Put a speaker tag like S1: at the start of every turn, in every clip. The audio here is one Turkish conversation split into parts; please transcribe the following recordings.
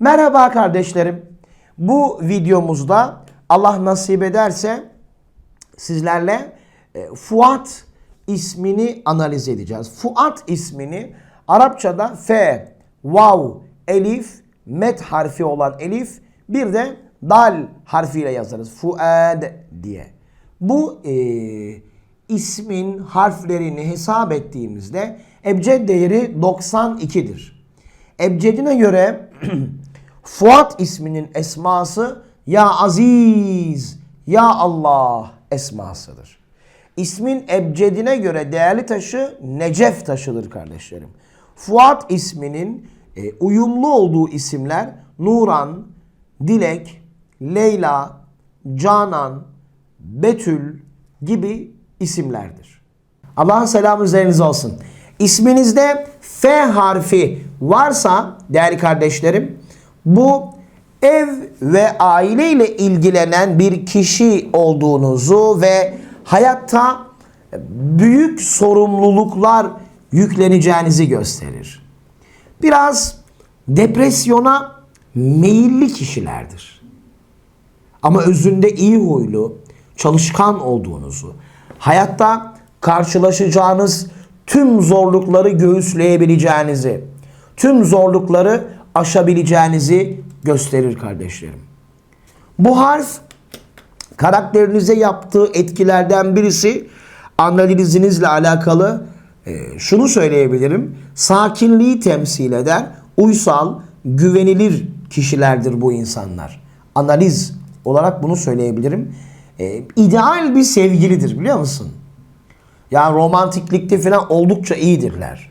S1: Merhaba kardeşlerim. Bu videomuzda Allah nasip ederse sizlerle e, Fuat ismini analiz edeceğiz. Fuat ismini Arapçada F, Vav, Elif, Met harfi olan Elif bir de Dal harfiyle yazarız. Fuad diye. Bu e, ismin harflerini hesap ettiğimizde ebced değeri 92'dir. Ebcedine göre Fuat isminin esması Ya Aziz, Ya Allah esmasıdır. İsmin ebcedine göre değerli taşı Necef taşıdır kardeşlerim. Fuat isminin e, uyumlu olduğu isimler Nuran, Dilek, Leyla, Canan, Betül gibi isimlerdir. Allah'ın selamı üzerinize olsun. İsminizde F harfi varsa değerli kardeşlerim bu ev ve aile ile ilgilenen bir kişi olduğunuzu ve hayatta büyük sorumluluklar yükleneceğinizi gösterir. Biraz depresyona meyilli kişilerdir. Ama özünde iyi huylu, çalışkan olduğunuzu, hayatta karşılaşacağınız tüm zorlukları göğüsleyebileceğinizi, tüm zorlukları aşabileceğinizi gösterir kardeşlerim. Bu harf karakterinize yaptığı etkilerden birisi analizinizle alakalı e, şunu söyleyebilirim. Sakinliği temsil eder. Uysal, güvenilir kişilerdir bu insanlar. Analiz olarak bunu söyleyebilirim. E, ideal bir sevgilidir biliyor musun? Yani romantiklikte falan oldukça iyidirler.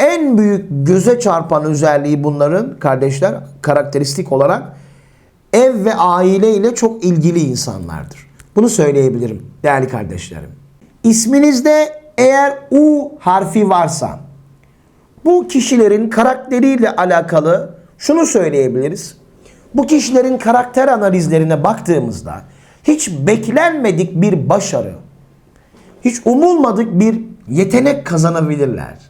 S1: en büyük göze çarpan özelliği bunların kardeşler karakteristik olarak ev ve aile ile çok ilgili insanlardır. Bunu söyleyebilirim değerli kardeşlerim. İsminizde eğer U harfi varsa bu kişilerin karakteriyle alakalı şunu söyleyebiliriz. Bu kişilerin karakter analizlerine baktığımızda hiç beklenmedik bir başarı, hiç umulmadık bir yetenek kazanabilirler.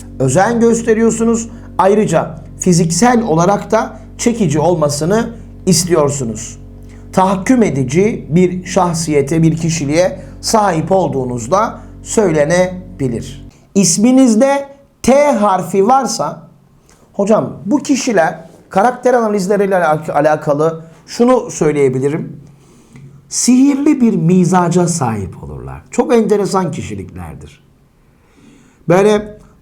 S1: özen gösteriyorsunuz. Ayrıca fiziksel olarak da çekici olmasını istiyorsunuz. Tahakküm edici bir şahsiyete, bir kişiliğe sahip olduğunuzda söylenebilir. İsminizde T harfi varsa hocam bu kişiler karakter analizleriyle alak- alakalı şunu söyleyebilirim. Sihirli bir mizaca sahip olurlar. Çok enteresan kişiliklerdir. Böyle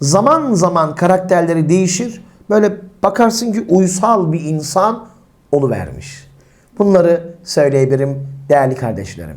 S1: Zaman zaman karakterleri değişir. Böyle bakarsın ki uysal bir insan oluvermiş. Bunları söyleyebilirim değerli kardeşlerim.